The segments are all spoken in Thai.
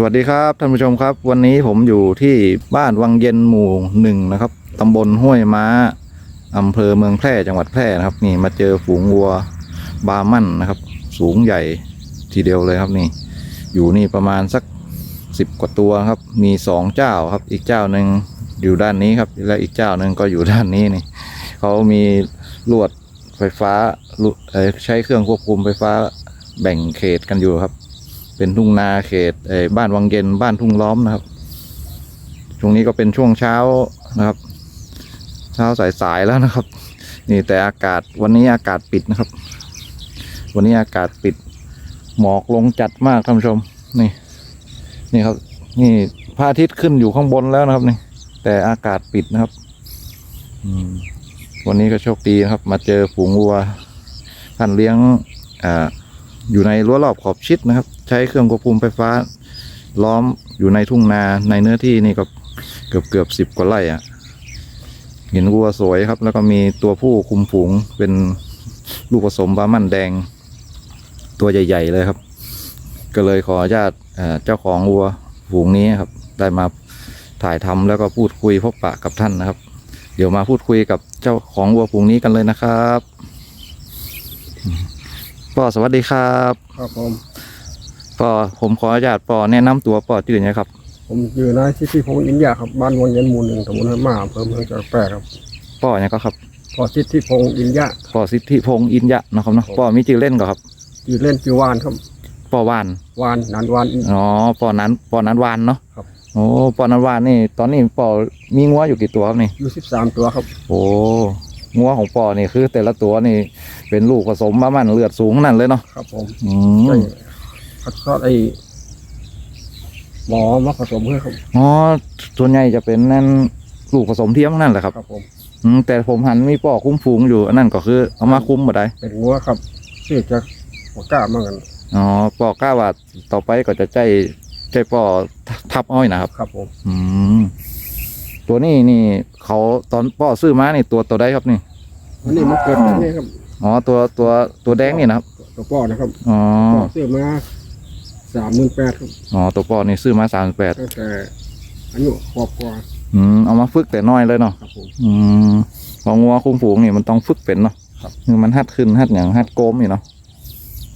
สวัสดีครับท่านผู้ชมครับ วันนี้ผมอยู่ที่บ้านวังเย็นหมู่หนึ่งนะครับตำบลห้วยม้าอำเภอเมืองแพร่จังหวัดแพร่นะครับ นี่มาเจอฝูงวัวบามั่นนะครับ สูงใหญ่ทีเดียวเลยครับนี่ อยู่นี่ประมาณสักสิบกว่าตัวครับ มีสองเจ้าครับ อีกเจ้าหนึ่งอยู่ด้านนี้ครับ และอีกเจ้าหนึ่งก็อยู่ด้านนี้นี่เขามีลวดไฟฟ้าใช้เครื่องควบคุมไฟฟ้าแบ่งเขตกันอยู่ครับ เป็นทุ่งนาเขตเบ้านวังเย็นบ้านทุ่งล้อมนะครับ ช่วงนี้ก็เป็นช่วงเช้านะครับ เช้าสายๆแล้วนะครับ นี่แต่อากาศวันนี้อากาศปิดนะครับ วันนี้อากาศปิด หมอกลงจัดมากท่านผู้ชมนี่นี่ครับ นี่พระอาทิตย์ขึ้นอยู่ข้างบนแล้วนะครับนี่ แต่อากาศปิดนะครับวันนี้ก็โชคดีนะครับ มาเจอฝูงวัวท่านเลี้ยงอ่า อยู่ในรั้วรอบขอบชิดนะครับ ใช้เครื่องควบคุมไฟฟ้า ล้อมอยู่ในทุ่งนาในเนื้อที่นี่ก็เกือบเกือบสิบกว่าไร่อะ่ะเห็นวัวสวยครับ แล้วก็มีตัวผู้คุมฝูงเป็นลูกผสมบามันแดง ตัวใหญ่ ๆ เลยครับ ก็เลยขออนุญาตเอ่อเจ้าของวัวฝูงนี้ครับ ได้มาถ่ายทำแล้วก็พูดคุยพบปะกับท่านนะครับ เดี๋ยวมาพูดคุยกับเจ้าของวัวฝูงนี้กันเลยนะครับ ป่อสวัสดีครับครับผมปอผมขออนุญาตปอแนะนำตัวปอตื่นนะครับ ผมอยู่นายที่ที่พงศ์อินยาครับบ้านวังเย็นหมู่หนึ่งตำบลห้วยมาอำเภอเมืองจังหวัดแพร่ครับปอเนี่ยก็ครับพอทิศที่พงศ์อินยาปอสิทธิพงษ์อินยะนะครับเนาะครับปอมีจือเล่นก็ครับที่เล่นจิววานครับปอวานวานนันวานอิน อ๋อปอนั้นปอนั้นวานเนาะครับ โอ้ปอนั้นวานนี่ ตอนนี้ปอมีงัวอยู่กี่ตัวครับนี่ อยู่สิบสามตัวครับ โอ้งัวของปอนี่คือแต่ละตัวนี่ เป็นลูกผสมมามันเลือดสูงนั่นเลยเนาะครับผมอืได้มคัดซอดไอ้หมอมาผสมเพื่อครับอ๋อส่วนใหญ่จะเป็นนั่นลูกผสมเทียมทั้งนั่นแหละครับครับผม อืมแต่ผมหันมีปอคุ้มฝูงอยู่อันนั่นก็คือเอามาคุ้มหมดได้เป็นงัวครับชื่อจะหัวกล้ามากันอ๋อปอกล้าว่าต่อไปก็จะใจใจปอทับอ้อยนะครับ ครับผมอืมตัวนี้นี่ เขาตอนปอซื้อมานี่ตัวตัวได้ครับนี่อันนี้มันเกิดแบบนี้ครับ อ๋อตัวตัวตัวแดงนี่นะครับ ตัวป้อนะครับอ๋อป้อซื้อมาสามหมื่นแปดครับอ๋อตัวปอนี่ซื้อมาสามแปดตั้งแต่อายุขวบกว่าอืมเอามาฝึกแต่น้อยเลยเนาะครับผมอืมพองัวคุ้มฝูงนี่มันต้องฝึกเป็นเนาะครับคือมันหัดขึ้นหัดอย่างหัดโกมนี่เนาะ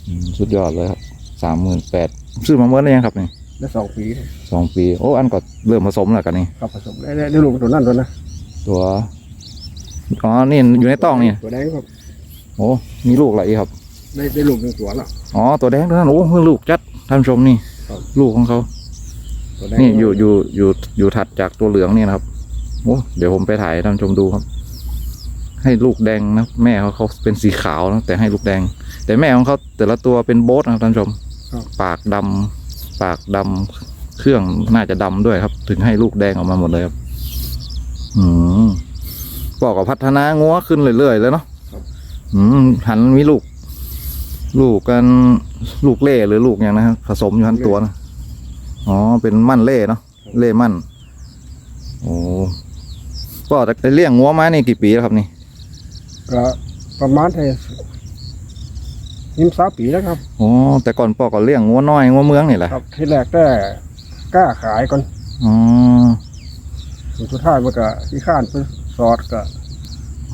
อืมสุดยอดเลยครับสามหมื่นแปดซื้อมาเมื่อไหร่ยังครับนี่ได้สองปีครับสองปี โอ้อันก็เริ่มผสมแล้วกันนี่ครับผสมได้ได้ได้ลูกตัวนั้นตัวนะตัวอ๋อนี่อยู่ในต้องนี่ตัวแดงครับ โอ้มีลูกอะไรอีกครับ ได้ได้ลูกหนึ่งตัวแล้วอ๋อตัวแดงตัวนั้นโอ้เพิ่งลูกจัดท่านผู้ชมนี่ครับลูกของเขาตัวแดงนี่อยู่อยู่อยู่อยู่ถัดจากตัวเหลืองนี่นะครับโอ้เดี๋ยวผมไปถ่ายให้ท่านผู้ชมดูครับ ให้ลูกแดงนะแม่เขาเขาเป็นสีขาวนะแต่ให้ลูกแดง แต่แม่ของเขาแต่ละตัวเป็นโบ๊ทนะครับท่านผู้ชมปากดำปากดำเครื่องน่าจะดำด้วยครับ ถึงให้ลูกแดงออกมาหมดเลยครับ อืมบอกกับพัฒนางัวขึ้นเรื่อยๆเลยเนาะอืม หันมีลูก ลูกกันลูกเล่หรือลูกอย่างนะครับผสมอยู่ทันตัวนะอ๋อเป็นมั่นเล่เนาะเล่มั่นโอ้ก็จะเลี้ยงงัวมานี่กี่ปีแล้วครับนี่ก็ประมาณให้ยิมสามปีแล้วครับอ๋อแต่ก่อนปอก็เลี้ยงงัวน้อยงัวเมืองนี่แหละครับที่แรกแต่กล้าขายก่อนอ๋อสุดท้ายมันก็ที่ข้านไปสอดก็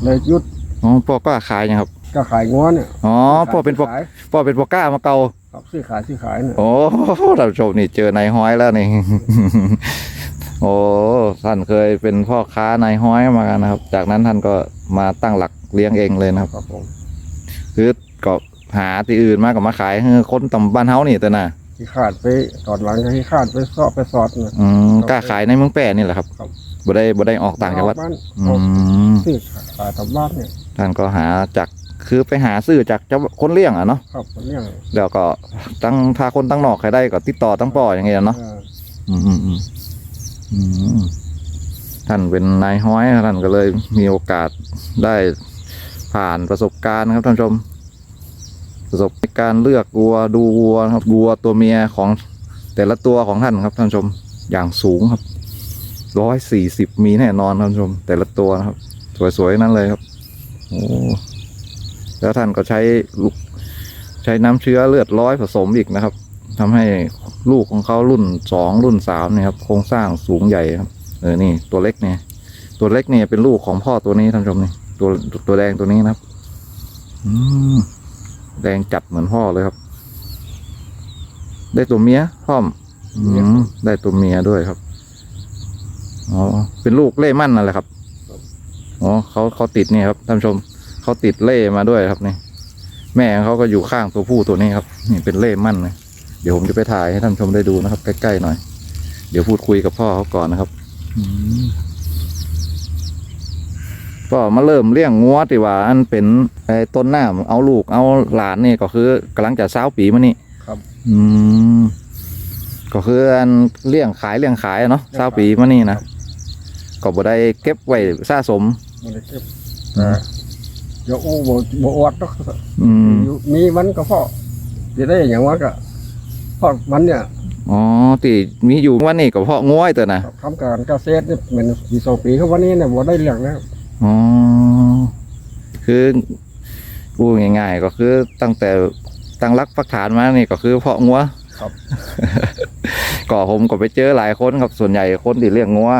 เลยหยุด อ๋อปอก็ขายยังครับ ก็ขายงัวเนี่ยอ๋อปอเป็นปอขายปอเป็นปอก้ามาเกาครับซื้อขายซื้อขายเนี่ยโอ้ท่านผู้ชมนี่เจอนายห้อยแล้วนี่ โอ้ท่านเคยเป็นพ่อค้านายห้อยมากันนะครับ จากนั้นท่านก็มาตั้งหลักเลี้ยงเองเลยนะครับครับผมคือก็หาที่อื่นมาก็มาขายให้คนตำบ้านเฮานี่แต่น่ะที่ขาดไปตอนหลังก็ที่ขาดไปสอบไปสอดเนี่ยอืมกล้าขายในเมืองแปรนี่แหละครับ ครับ บ่ได้บ่ได้ออกต่างจังหวัดบ้านอืออกมซื้อขายตามบ้านเนี่ยท่านก็หาจากคือไปหาซื้อจากเจ้าคนเลี้ยงอะเนาะครับผมเนี่ยแล้วก็ตั้งถ้าคนตั้งนอกใครได้ก็ติดต่อตั้งป่ออย่างเงี้ยเนาะเอออืมอืมอืมอืมท่านเป็นนายห้อยท่านก็เลยมีโอกาสได้ผ่านประสบการณ์ครับท่านผู้ชม ประสบการณ์เลือกวัวดูวัวนะครับวัวตัวเมียของแต่ละตัวของท่านครับท่านผู้ชมอย่างสูงครับ ร้อยสี่สิบมีแน่นอนท่านชม แต่ละตัวนะครับ สวยๆนั่นเลยครับโอ้แล้วท่านก็ใช้ลูกใช้น้ำเชื้อเลือดร้อยผสมอีกนะครับทำให้ลูกของเขารุ่นสองรุ่นสามเนี่ยครับโครงสร้างสูงใหญ่ครับ เออนี่ ตัวเล็กเนี่ย ตัวเล็กเนี่ยเป็นลูกของพ่อตัวนี้ท่านชมนี่ตัวตัวแดงตัวนี้นะครับ อืมแดงจัดเหมือนพ่อเลยครับ ได้ตัวเมียพ่อมอืมได้ตัวเมียด้วยครับ อ๋อเป็นลูกเล่มั่นนั่นแหละครับอ๋อเขาเขาติดนี่ครับท่านผู้ชมเขาติดเล่มาด้วยครับนี่แม่เขาก็อยู่ข้างตัวผู้ตัวนี้ครับ นี่เป็นเล่มั่นเลยเดี๋ยวผมจะไปถ่ายให้ท่านผู้ชมได้ดูนะครับ ใกล้ๆหน่อย เดี๋ยวพูดคุยกับพ่อเขาก่อนนะครับอืมก็มาเริ่มเลี้ยงงัวติว่า อันเป็นไอ้ต้นหน้าเอาลูกเอาหลานนี่ก็คือกำลังจะเช้าปีมานี่ครับ อืมก็คืออันเลี้ยงขายเลี้ยงขายอะเนาะเลี้ยงเช้าขายปีมานี่นะ ก็บ่ได้เก็บไว้สะสมมันได้เก็บแต่เดี๋ยวอู้บ่บ่อวดดอกอืมอยู่มีมันก็เพราะจะได้อย่างว่าก็เพราะมันเนี่ยอ๋อที่มีอยู่วันนี้ก็เพาะง้อยแต่นะทำการเกษตรเนี่ยเหมือนปีสองปีเขาวันนี้เนี่ยบ่ได้เรื่องแล้วอ๋อคือพูดง่ายๆก็คือตั้งแต่ตั้งรักปักฐานมานี่ก็คือเพาะงัว ครับ ก็ผมก็ไปเจอหลายคนครับส่วนใหญ่คนที่เลี้ยงงัว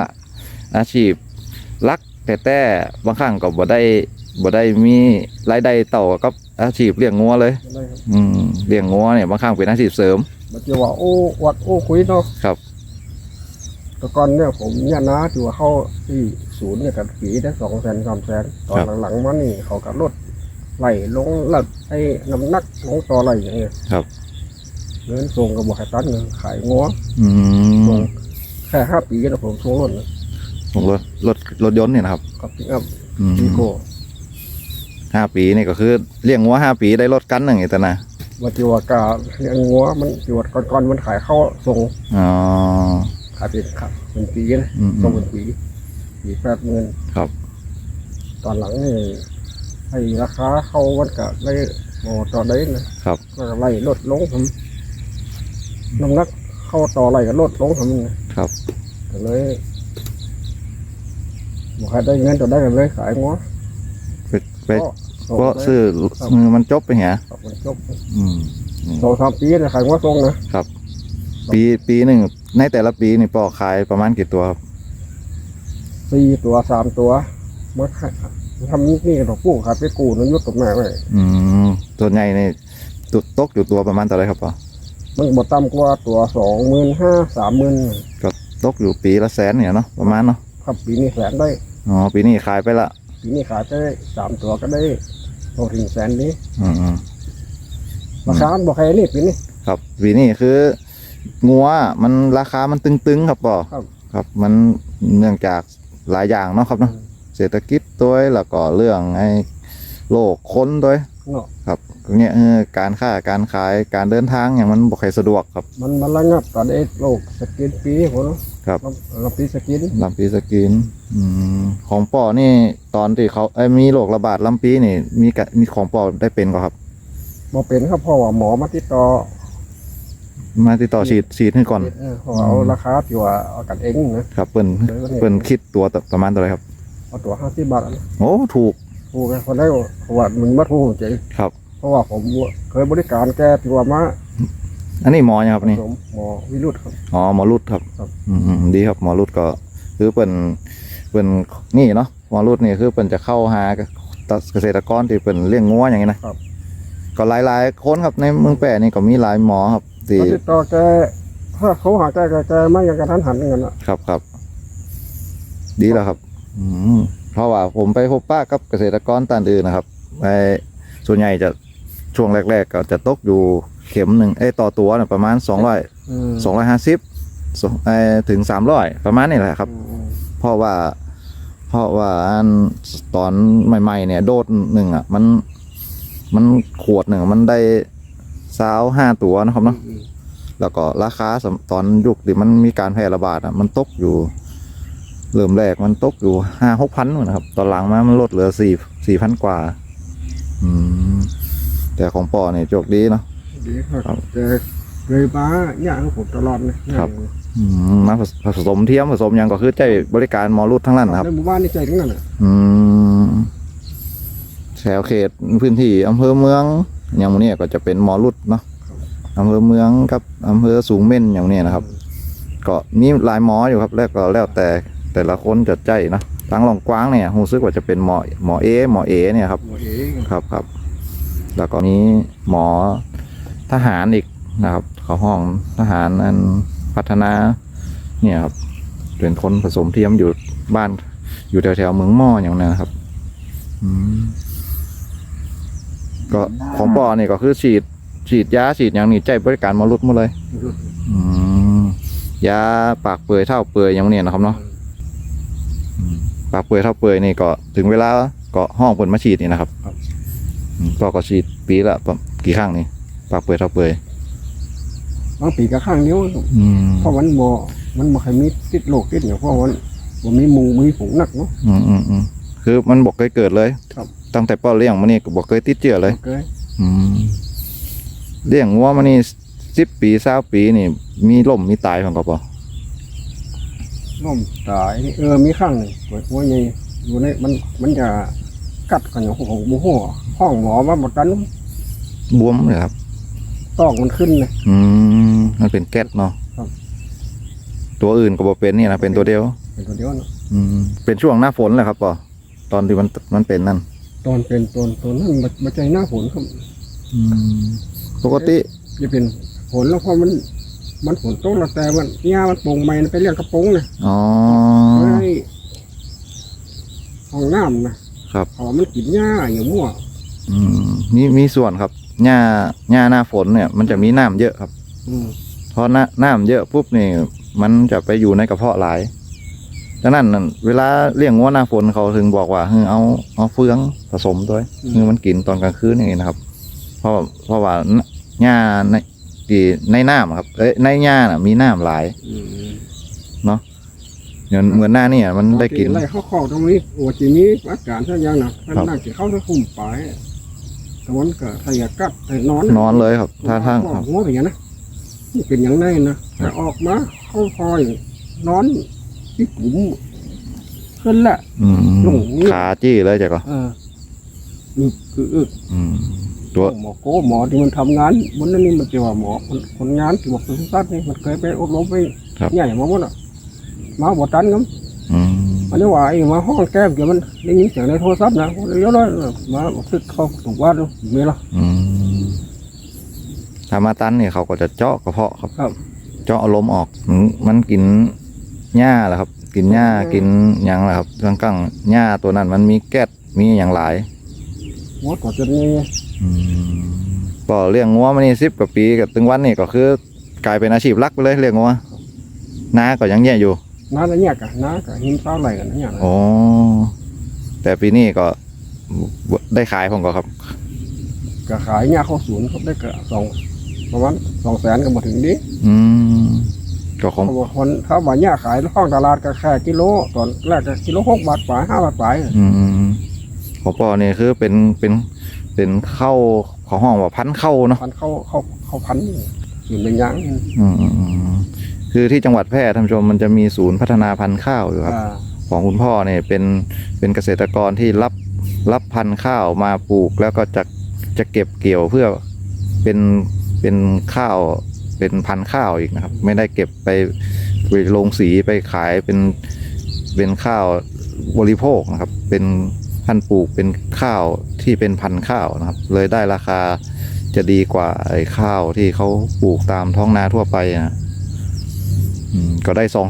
อาชีพรักแต่แต่บางครั้งก็บ่ได้บ่ได้มีรายได้ต่อกับอาชีพเลี้ยงงัวเลยบ่ได้ครับอืมเลี้ยงงัวเนี่ยบางครั้งเป็นอาชีพเสริมมันจะว่าโอ้วัดโอ้คุยเนาะครับ แต่ก่อนเนี่ยผมเนี่ยนะที่ว่าเข้าที่ศูนย์เนี่ยกับปีได้สองแสนสามแสนตอนหลังๆมานี่เขากับลดไหลลงลัดไอ้น้ำหนักลงต่อไหลอย่างเงี้ยครับ เงินส่งกับบขายตันเงินขายงัวอืส่งมแค่ห้าปีนะผมส่งรถนะของ รถรถรถยนต์เนี่ยนะครับกับปิกอัพอืมวีโก้ห้าปีนี่ก็คือเลี้ยงงัวห้าปีได้รถกันหนึ่งอีกแต่นะมาจิวากาเลี้ยงงัวมันจิวก่อนๆมันขายเข้าส่งอ๋อ ขายเป็นครับเป็นปีนะอืมส่งเป็นปีปีแปดหมื่นครับ ตอนหลังนี่ไอ้ราคาเข้าวันกะได้โมต่อได้นะครับ ก็ไล่ลดลงผมน้ำหนักเข้าต่อไล่ก็ลดลงผมนะครับ ก็เลย บอกให้ได้เงินต่อได้กันเลยขายงัวไปไปส่งก็ไปซื้อมือมันจบไปเหียครับมันจบอืมสองสามปีนะขายงัวทรงนะปีปีหนึ่งในแต่ละปีนี่ปอขายประมาณกี่ตัวครับสี่ตัวสามตัวมันขายทำนี่ดอกปูขายไปกูนนยุดตกแม่ไว้อืมส่วนใหญ่ในตุตกอยู่ตัวประมาณเท่าไหรครับปอมันบดต่ำกว่าตัวสองหมื่นห้าสามหมื่นก็ตกอยู่ปีละแสนเนี่ยเนาะประมาณเนาะครับปีนี้แสนได้ อ๋อปีนี้ขายไปละปีนี้ขายได้สามตัวก็ได้โตถึงแสนนี้อืมอืมราคามันบอกใครนี่ปีนี้ครับปีนี้คืองัวมันราคามันตึงๆครับปอครับ ครับ มันเนื่องจากหลายอย่างเนาะครับเนาะเศรษฐกิจตัวแล้วก็เรื่องไอ้โลกคนด้วยเนาะครับ เนี่ยเออการค้าการขายการเดินทางอย่างมันบ่ค่อยสะดวกครับ มันมันระงับตอนไอ้โรคสกินปีผมเนาะครับลำปีสกินลำปีสกินอืมของปอนี่ตอนที่เขาเอ้ยมีโรคระบาดลำปีนี่ มีกะมีของปอได้เป็นก็ครับมาเป็นครับเพราะว่าหมอมาติดต่อ มาติดต่อฉีดฉีดให้ก่อนเออเพราะว่าเอาราคาที่ว่าเอากันเองนะครับเปิ้นเลยว่าเนี่ยเปิ้นคิดตัวประมาณเท่าไหรครับเอาตัวห้าสิบบาทอันนั้นโอ้ถูกถูกไงคนได้เพราะว่ามันมาถูกจริงครับ เพราะว่าผมเคยบริการแกที่ว่ามาอันนี้หมอยังครับนี่ผสมหมอวิรุธครับ อ๋อหมอรุดครับครับ อืมอืมดีครับหมอรุดก็คือเป็นเป็นนี่เนาะหมอรุดนี่คือเป็นจะเข้าหาเกษตรกรที่เป็นเลี้ยงงัวอย่างนี้นะครับก็หลายๆคนครับในเมืองแปะนี่ก็มีหลายหมอครับที่เขาติดต่อแกถ้าเขาหาแกแกแกไม่อยังกระทันหันเงินอะครับครับ ดีแล้วครับ อืมเพราะว่าผมไปพบป้ากับเกษตรกรต่านอื่นนะครับไปส่วนใหญ่จะ ช่วงแรก ๆ ก็จะตกอยู่เข็มหนึ่งเอ้ยต่อตัวน่ะประมาณสองร้อยสองร้อยห้าสิบถึงสามร้อยประมาณนี้แหละครับ อืมเพราะว่า เพราะว่าอันตอนใหม่ ๆ เนี่ย โดดหนึ่งอะ มัน มันขวดหนึ่งมันได้สาวห้าตัวนะครับเนาะ อืมแล้วก็ราคาสำตอนยุคที่มันมีการแพร่ระบาดอะ มันตกอยู่ เริ่มแรกมันตกอยู่ห้าหกพันนะครับ ตอนหลังมามันลดเหลือสี่สี่พันกว่า อืม แต่ของปอเนี่ยโจกดีเนาะ ดีคครัรับ บแต่เลยมาเนี่ยของผมตลอดเลยครับ อืมมาผสมเทียมผสมหยังก็คือใจบริการหมอรุดทั้งนั้นนะครับ ในหมู่บ้านนี่ใจทั้งนั้นอะอืมแถวเขตพื้นที่อำเภอเมืองอย่างหมู่นี้ก็จะเป็นหมอรุดเนาะอำเภอเมืองกับอำเภอสูงเม่นอย่างเนี้ยนะครับ ก็มีหลายหมออยู่ครับ แล้วก็แล้วแต่แต่ละคนจะใจเนาะทางหลองกว้างเนี่ยรู้สึกว่าจะเป็นหมอหมอเอหมอเอเนี่ยครับหมอเองครับครับ แล้วก็มีหมอทหารอีกนะครับเขาห้องทหารอันพัฒนาเนี่ยครับเป็นคนผสมเทียมอยู่บ้านอยู่แถวๆเมืองหม้ออย่างนั้นครับอืมก็ของปอเนี่ยก็คือฉีด ฉีดยาฉีดอย่างนี้ใจบริการมาลุดหมดเลยอืมยาปากเปื่อยเท่าเปื่อยอย่างนี้นะครับเนาะปากเปื่อยเท่าเปื่อยนี่ก็ถึงเวลาก็ห้องเปิดมาฉีดนี่นะครับ อืมปอก็ฉีดปีละประมาณกี่ครั้งนี่ปากเปื่อยเท่าเปื่อยบางปีก็ข้างเดียวอืมเพราะมันบ่มันบ่เคยมีติดโรคติดอย่างเพราะมันบ่มีหมูมีผงหนักเนาะอืมอืมอืมคือมันบอกเคยเกิดเลยครับตั้งแต่ป้อเลี้ยงมานี่ก็บอกเคยติดเชื้อเลยบ่เคยอืมเลี้ยงวัวมานี่สิบปีสาปีนี่ มีล่มมีตายของก็ปอล้มตายนี่เออมีข้างหนึงปวดหัวใหญ่อยู่ในมันมันจะกัดกันอย่างของบ่ฮู้ห้ องหมอมาบ่ทันบวมเลยครับตอกมันขึ้นเลยอืมมันเป็นแก๊สเนาะครับ ตัวอื่นก็บอกเป็นนี่นะเป็นตัวเดียว เป็นตัวเดียวเนาะอืมเป็นช่วงหน้าฝนแหละครับปอตอนที่มันมันเป็นนั่นตอนเป็นตอนตอนนั้นมันมันใจหน้าฝนครับปกติจะเป็นฝนแล้วพอมัน มันฝนตกแล้วแต่มันหญ้ามันโป่งใหม่ไปเรียกกระโปรงนะอ๋อ ไอ้ห้องน้ำนะครับพอมันกินหญ้าอย่างมั่ว อืมมีมีส่วนครับหญ้าหญ้าหน้าฝนเนี่ย มันจะมีน้ำเยอะครับอืมพอน้ำน้ำเยอะปุ๊บนี่มันจะไปอยู่ในกระเพาะหลายดังนั้นนั่นเวลาเลี้ยงวัวหน้าฝนเขาถึงบอกว่าเฮ้ยเอาเอาเฟืองผสมด้วยเฮ้ยมันกินตอนกลางคืนอย่างนี้นะครับ เพราะเพราะว่าหญ้าในที่ในน้ำอะครับเอ้ยในหญ้าน่ะ มีน้ำหลายอืมเหมือนเหมือนหน้านี่อะมันได้กิน ไล่เข้าคอกตรงนี้โอ้จีนี้อาการท่ายังนะท่านครับน่าจะเข้าทั้งคุ้มไป แต่วันก็ถ้าอยากกัดถ้านอนนอนเลยครับท่าทางอคอรับกหัวไปอย่างนะนี่เป็นอย่างไรนะแต่ออกมาเข้าคอยนอนที่กลุ่มขึ้นละอืมลงนี่ขาจี้เลยจ้ะก็เอออึกคืออึกอืมตัวหมอโก้หมอที่มันทำงานบนนั้นนี่มันจะว่าหมอคนคนงานที่บอกเป็นสัตว์นี่มันเคยไปอบรมไปใหญ่มาหมดอะมาบอตันครับอืมอั นนี้ว่าไอ้มาห้องแก้มเกี่ยวมันได้ยินเสียงในโทรศัพท์นะเยอะเลยมาตึกเข้าถูกว่าดูมีละอืมถ้ามาตันเนี่ยเขาก็จะเจาะกระเพาะครับ ครับ เจาะลมออกมันมันกินหญ้าแหละครับ กินหญ้ากินหยังแหละครับกลางกลางๆหญ้าตัวนั้นมันมีแก๊สมีอย่างหลายหมอตัวจนนี่ก็เลี้ยงงัวมานี่สิบกว่าปีกับถึงวันนี้ก็คือกลายเป็นอาชีพหลักไปเลยเลี้ยงงัวน้าก็ยังแย่อยู่ น้าละเนี่ยกะน้ากับหินเต้าไหลกันนะเนี่ยโอ้แต่ปีนี้ก็ได้ขายผมก็ครับก็ขายเนี่ยเข้าศูนย์เขาได้กะสองประมาณสองแสนก็มาถึงนี้อืมก็ของเขาบอกคนเขาบอกเนี่ยขายห้องตลาดก็แค่กิโลตอนแรกก็กิโลหกบาทฝ่ายห้าบาทฝ่ายอืมอืมอืมของปอเนี่ยคือเป็นเป็นเป็นเข้าของห้องว่าพันเข้าเนาะพันเข้าเข้าเข้าพันอยู่เป็นยังอืมอืมอืม คือที่จังหวัดแพร่ท่านผู้ชมมันจะมีศูนย์พัฒนาพันธุ์ข้าวอยู่ครับ อ่าของคุณพ่อเนี่ยเป็นเป็นเกษตรกรที่รับรับพันธุ์ข้าวมาปลูก แล้วก็จะจะเก็บเกี่ยวเพื่อเป็นเป็นข้าวเป็นพันธุ์ข้าวอีกนะครับ ไม่ได้เก็บไปไปลงสีไปขายเป็นเป็นข้าวบริโภคนะครับ เป็นพันธุ์ปลูกเป็นข้าวที่เป็นพันธุ์ข้าวนะครับ เลยได้ราคาจะดีกว่าไอ้ข้าวที่เขาปลูกตามท้องนาทั่วไปนะ อืมก็ได้สอง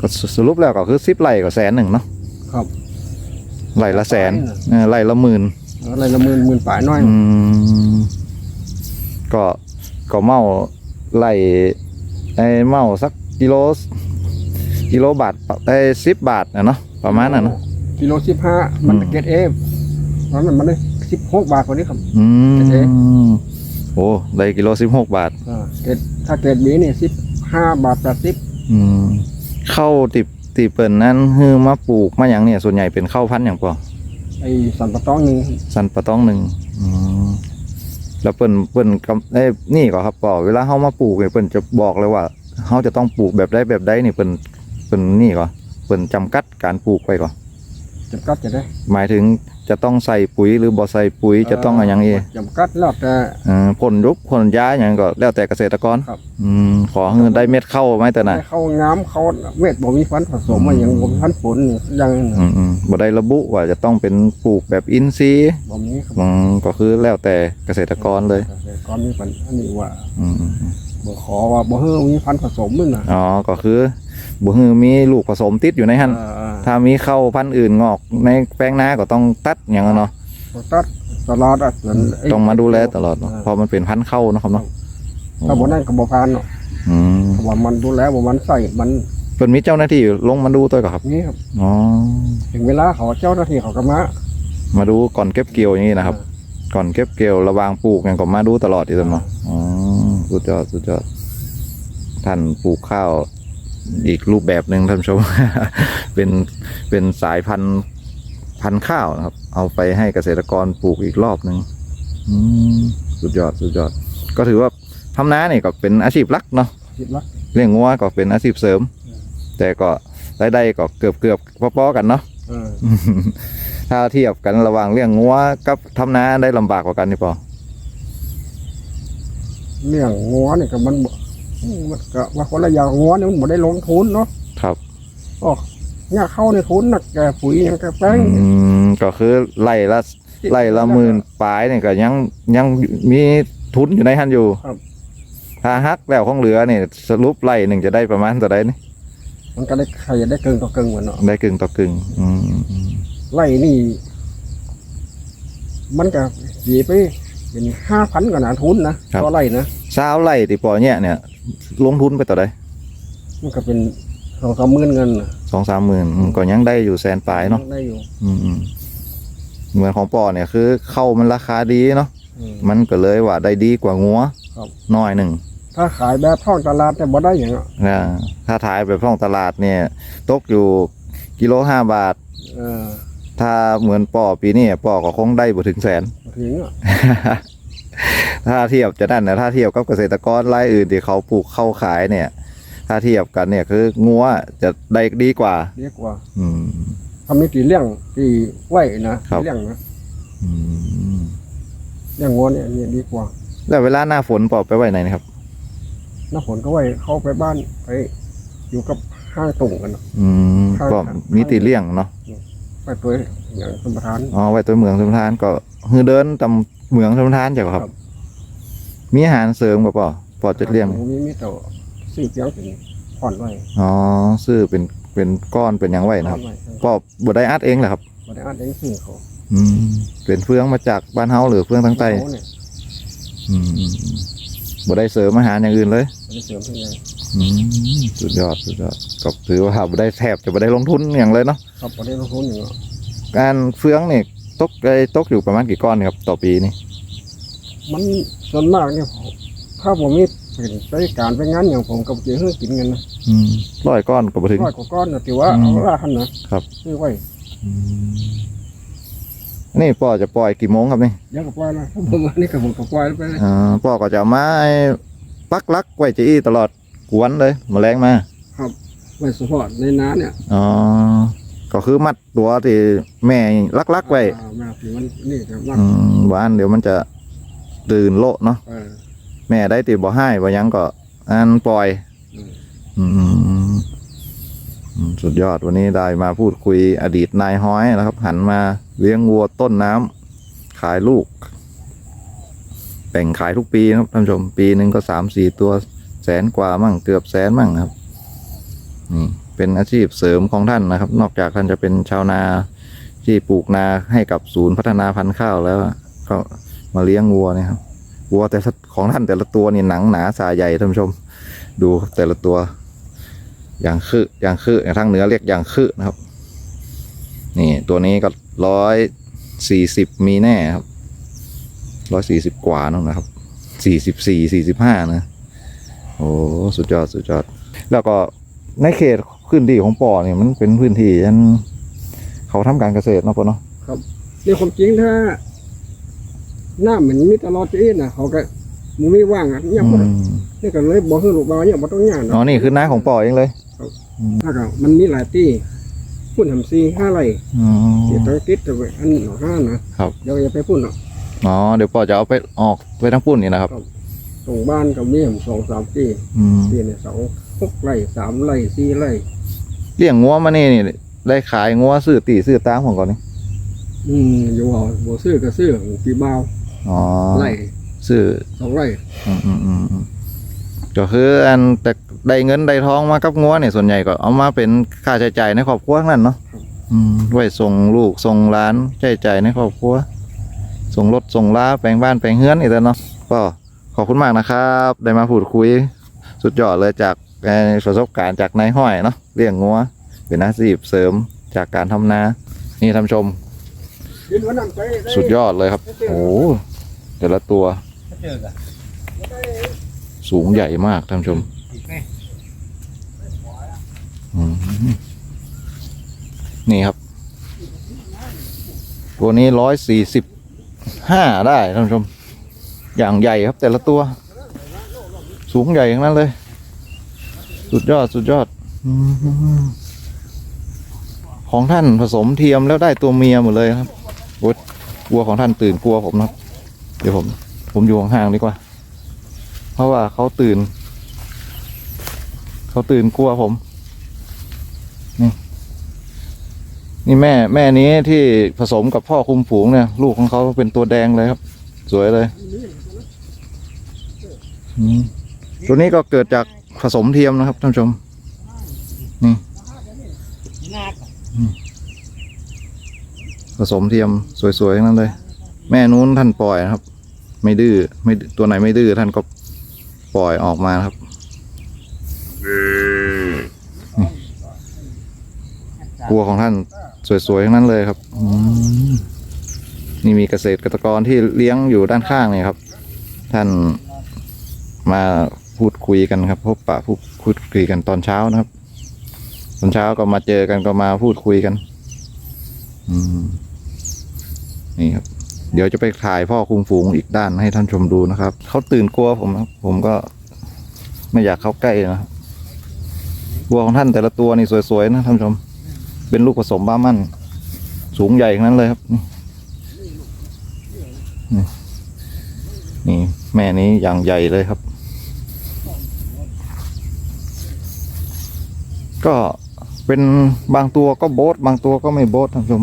ก็สสรุปแล้วก็คือสิบไร่ก็แสนหนึ่งเนาะครับ ไร่ละแสนเออไร่ละหมื่นอะไรละหมื่นหมื่นฝ่ายน้อยอืมก็ก็เมาไร่ไอ้เมาสักกิโลกิโลบาทไอ้สิบบาทนะเนาะประมาณนั้นเนาะกิโลสิบห้ามันอืมเกตเอฟมันมันได้สิบหกบาทกว่านี้ครับอืเอ๊ะมโอ้ได้กิโลสิบหกบาทอ่าเกตถ้าเกตนี้เนี่ยสิบห้าบาทแปดสิบ อืมเข้าติบติเปิ่นนั้นฮือมาปลูกมาอย่างเนี่ย ส่วนใหญ่เป็นข้าวพันธุ์อย่างป่ไอ้สันปะตองหนึ่งสันปะต้องหนึ่งอืมแล้วเปิ้นเปิ้นกำเอ้ยนี่ก็ครับป่อเวลาเฮามาปลูกเนี่ยเปิ้นจะบอกเลยว่าเฮาจะต้องปลูกแบบใดแบบใดนี่เปิ้นเปิ้นนี่ก็เปิ้นจำกัดการปลูกไปก่อนจำกัดจะได้ หมายถึง จะต้องใส่ปุ๋ยหรือบ่ใส่ปุ๋ยจะต้องอะไรอย่างนี้จำกัดแล้วแต่อ่าพ่นยุบพ่นยาอย่างก็แล้วแต่เกษตรกรครับอืมขอให้ได้เม็ดเข้าไหมแต่น่ะให้เข้างามเขาเวทบ่มีฟันผสมมาอย่างบ่มีฟันผลอย่างนั้นอืมอืมบ่ได้ระบุว่าจะต้องเป็นปลูกแบบอินทรีย์บ่มีครับอืมก็คือแล้วแต่เกษตรกรเลยก่อนมีปัญอันนี้ว่าอืมอืมอืมบ่ขอว่าบ่เฮือมีพันธุ์ผสมมันน่ะอ๋อก็คือบ่ฮือมีลูกผสมติดอยู่ในหั่นเออ ถ้ามีเข้าพันธุ์อื่นงอกในแปลงนาก็ต้องตัดอย่างนั้นเนาะๆตัดตลอดอะส่วนไต้องมาดูแลตลอดเนาะเพราะมันเป็นพันธุ์เข้าเนาะครับเนาะถ้าบ่นั่นก็บ่ผ่านเนาะอืมเพราะว่ามันดูแลบ่มันใส่มันเพิ่นมีเจ้าหน้าที่ลงมาดูตัวก่อนครับนี่ครับอ๋อถึงเวลาเขาเจ้าหน้าที่เขาก็มามาดูก่อนเก็บเกี่ยวอย่างนี้นะครับ ก่อนเก็บเกี่ยวระหวางปลูกอย่างก็มาดูตลอดอีกตัวเนาะอ๋อสุดยอดสุดยอดท่านปลูกข้าว อีกรูปแบบหนึ่งท่านผู้ชม เป็นเป็นสายพันธุ์พันธุ์ข้าวนะครับ เอาไปให้เกษตรกรปลูกอีกรอบหนึ่งอืมสุดยอดสุดยอด ก็ถือว่าทำนาเนี่ยก็เป็นอาชีพหลักเนาะคิดว่าเลี้ยงงัวก็เป็นอาชีพเสริม แต่ก็รายได้ก็เกือบเกือบๆพอๆกันเนาะเออถ้าเทียบกันระหว่างเลี้ยงงัวกับทำนาได้ลำบากกว่ากันนี่ปอเรื่องงัวนี่ก็มัน บ่มันก็ว่าคนละอย่างงัวนี่มันบ่ได้ลงทุนเนาะครับอ๋อเนี่ยเข้าในทุนน่ะแกปุ๋ยหยังแกแป้ง อืมก็คือไล่ละไล่ละหมื่นปลายเนี่ยก็ยังยังมีทุนอยู่ในหันอยู่ครับ ถ้าฮักแล้วของเหลือเนี่ยสรุปไล่หนึ่งจะได้ประมาณเท่าไหร่นี่มันก็ได้ใครได้เกินต่อเกินเหมือนเนาะได้กึ่งต่อกึ่งอืมอืมอืมไล่นี่ มันก็เสียไป เป็นห้าพันกับหนาทุนนะต่อไล่นะเช้าไล่ติปอเนี่ยเนี่ย ลงทุนไปต่อใดมันก็เป็นสองสามหมื่นเงินน่ะสองสามหมื่นอืมก็ยังได้อยู่แสนปลายเนาะได้อยู่อืมอืมเหมือนของปอเนี่ยคือเข้ามันราคาดีเนาะอืม มันก็เลยว่าได้ดีกว่างัวครับ น้อยหนึ่งถ้าขายแบบท่องตลาดแต่บ่ได้อย่างอะนะถ้าถ่ายแบบท้องตลาดเนี่ย ตกอยู่กิโลห้าบาท เออ ถ้าเหมือนป่อปีนี้ป่อก็คงได้บ่ถึงแสนบ่ถึงอะถ้าเทียบจะนั่นนะถ้าเทียบกับเกษตรกรรายอื่นที่เขาปลูกเข้าขายเนี่ย ถ้าเทียบกันเนี่ยคืองัวจะได้ดีกว่า เรียกว่าอืม ทำมีตีเลี้ยงตีไว้นะครับเลี้ยงนะอืมเลี้ยงงัวเนี่ยอันนี่ดีกว่าแล้วเวลาหน้าฝนป่อไปไว้ไหนนะครับ หน้าฝนก็ไว้เข้าไปบ้านไปอยู่กับห้างตุ่งกันเนาะอืมครับก็มีตีเลี่ยงเนาะ ไปตัวอย่างสมปทานอ๋อไว้ตัวเมืองสมทานก็คือเดินตามเมืองสมทานจ้ะครับครับมีอาหารเสริมกับป่อป่อจะเลี้ยงมีมีแต่ซื้อเพียงถึงผ่อนไว้อ๋อซื้อเป็นเป็นก้อนเป็นหยังไว้นะครับผ่อไว้ป่อบได้อัดเองเหรอครับบ่ได้อ่านเองซื้อเขาอืมเป็นเฟืองมาจากบ้านเฮาหรือเฟืองทั้งใต้เขาเนี่ยอืมอืมอืมบ่ได้เสริมอาหารอย่างอื่นเลยบ่ได้เสริมเพียงอย่างอืม สุดยอดสุดยอดก็ถือว่าบ่ได้แทบจะบ่ได้ลงทุนอย่างเลยเนาะครับบ่ได้ลงทุนอย่างเนาะการเฟืองนี่ตกได้ตกอยู่ประมาณกี่ก้อนครับต่อปีนี่มันส่วนมากเนี่ยถ้าผมมีเป็นไปการไปงานอย่างผมกับเจ้าเฮือกินกันนะอืมร้อยก้อนก็บ่ถึงร้อยกว่าก้อนนะถือว่าอืมเอาละหันนะครับซื้อไว้อืมนี่ป่อจะปล่อยกี่โมงครับนี่เดี๋ยวก็ปล่อยนะผมว่านี่ก็ผมก็ปล่อยไปเลยอ่าป่อก็จะเอามาให้ปักหลักไว้จะอี้ตลอด กวนเลยแมลงมาไว้สปอร์ตในน้าเนี่ยอ๋อ ก็คือมัดตัวที่แม่ลักๆไว้อ่าแม่ที่มันนี่แต่ว่าอืมบ้านเดี๋ยวมันจะตื่นโละเนาะ เออ แม่ได้ตีบ่ให้บ่หยังก็อันปล่อยอืมอืม อืมอืมสุดยอดวันนี้ได้มาพูดคุยอดีตนายห้อยนะครับ หันมาเลี้ยงวัวต้นน้ำขายลูกแบ่งขายทุกปีนะครับท่านผู้ชม ปีหนึ่งก็สามสี่ตัวแสนกว่ามั่งเกือบแสนมั่งครับนี่เป็นอาชีพเสริมของท่านนะครับ นอกจากท่านจะเป็นชาวนาที่ปลูกนาให้กับศูนย์พัฒนาพันธุ์ข้าวแล้วก็มาเลี้ยงวัวนี่ยครับวัวแต่ของท่านแต่ละตัวนี่หนังหนาสาใหญ่ท่านผู้ชม ดูแต่ละตัว อย่างคืออย่างคืออย่างทางเหนือเรียกอย่างคือนะครับ นี่ตัวนี้ก็ร้อยสี่สิบมีแน่ครับร้อยสี่สิบกว่านั่นนะครับสี่สิบสี่สี่สิบห้านะ โอ้สุดยอดสุดยอด แล้วก็ในเขตพื้นที่ของป่อเนี่ยมันเป็นพื้นที่ยันเขาทำการเกษตรเนาะป่อเนาะนี่ความจริงถ้าหน้ามันมีตลอดจีนะเขาก็มึงไม่ว่างอะเนี่ยอืบ่มนี่ก็เลยบอกให้ลูกบ่าวเนี่ยบ่ต้องงานอ๋อนี่คือน้าของป่อเองเลยถ้าก็มันมีหลายที่พุ่นทำซีห้าไรอ๋อเดี๋ยวต้องติดแต่ว่าอันหนอห้านะครับเดี๋ยวอย่าไปพุ่นหรอกอ๋อเดี๋ยวพ่อจะเอาไปออกไปทั้งปุ่นนี่นะครับ ตรงบ้านกับเมี่ยมสองสามปีอืมปีเนี่ยสองหกไรสามไรสี่ไรเลี้ยงงัวมานี่นี่ได้ขายงัวซื้อตีซื้อตามของก่อนนี่อืมอยู่เอาบัวซื้อก็ซื้อปีเบาอ๋อไรซื้อสองไรอืมอืมอืมอืมก็คืออันแต่ได้เงินได้ทองมากับงัวเนี่ยส่วนใหญ่ก็เอามาเป็นค่าใช้จ่ายในครอบครัวทั้งนั้นเนาะอืมไว้ส่งลูกส่งหลานใช้จ่ายในครอบครัวส่งรถส่งลาแปลงบ้านแปลงเฮือนอีกแล้วเนาะก็ ขอบคุณมากนะครับ ได้มาพูดคุย สุดยอดเลยจากประสบการณ์จากนายห้อยเนาะเลี้ยงงัว เป็นอาชีพเสริมจากการทำนา นี่ท่านชม สุดยอดเลยครับโอ้แต่ละตัว สูงใหญ่มากท่านชมนี่ครับ ตัวนี้ร้อยสี่สิบห้าได้ท่านชม อย่างใหญ่ครับแต่ละตัว สูงใหญ่ทั้งนั้นเลย สุดยอดสุดยอดอของท่านผสมเทียมแล้วได้ตัวเมียหมดเลยครับโอ๊ยกลัวของท่านตื่นกลัวผมนะครับ เดี๋ยวผม ผมอยู่ห่างๆดีกว่า เพราะว่าเขาตื่น เขาตื่นกลัวผม นี่ นี่แม่ แม่นี้ที่ผสมกับพ่อคุมฝูงเนี่ย ลูกของเขาเป็นตัวแดงเลยครับ สวยเลย ตัวนี้ก็เกิดจากผสมเทียมนะครับท่านผู้ชม นี่ผสมเทียมสวยๆทั้งนั้นเลย แม่นู้นท่านปล่อยนะครับ ไม่ดื้อไม่ตัวไหนไม่ดื้อท่านก็ปล่อยออกมาครับกลัวของท่านสวยๆทั้งนั้นเลยครับนี่มีเกษตรกรที่เลี้ยงอยู่ด้านข้างเนี่ยครับ ท่าน มาพูดคุยกันครับ พบปะพูดพูดคุยกันตอนเช้านะครับตอนเช้าก็มาเจอกันก็มาพูดคุยกัน อืมนี่ครับ เดี๋ยวจะไปถ่ายพ่อคุมฝูงอีกด้านให้ท่านชมดูนะครับเขาตื่นกลัวผมนะผมก็ไม่อยากเข้าใกล้นะวัวของท่านแต่ละตัวนี่สวยๆนะท่านชม เป็นลูกผสมบ้ามั่น สูงใหญ่ทั้งนั้นเลยครับนี่นี่นี่ แม่นี้อย่างใหญ่เลยครับ ก็เป็นบางตัวก็โบทบางตัวก็ไม่โบทท่านผู้ชม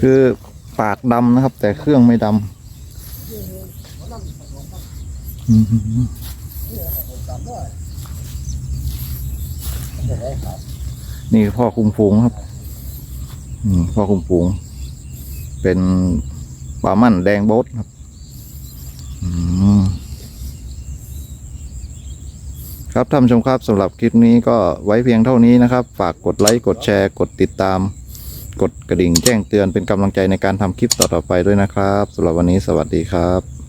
คือปากดำนะครับ แต่เครื่องไม่ดำนี่พ่อคุมฝูงครับพ่อคุมฝูง เป็นปลามั่นแดงโบดครับ อืม ครับท่านผู้ชมครับสำหรับคลิปนี้ก็ไว้เพียงเท่านี้นะครับ ฝากกดไลค์กดแชร์ กดติดตาม กดกระดิ่งแจ้งเตือนเป็นกำลังใจในการทำคลิปต่อๆไปด้วยนะครับสำหรับวันนี้สวัสดีครับ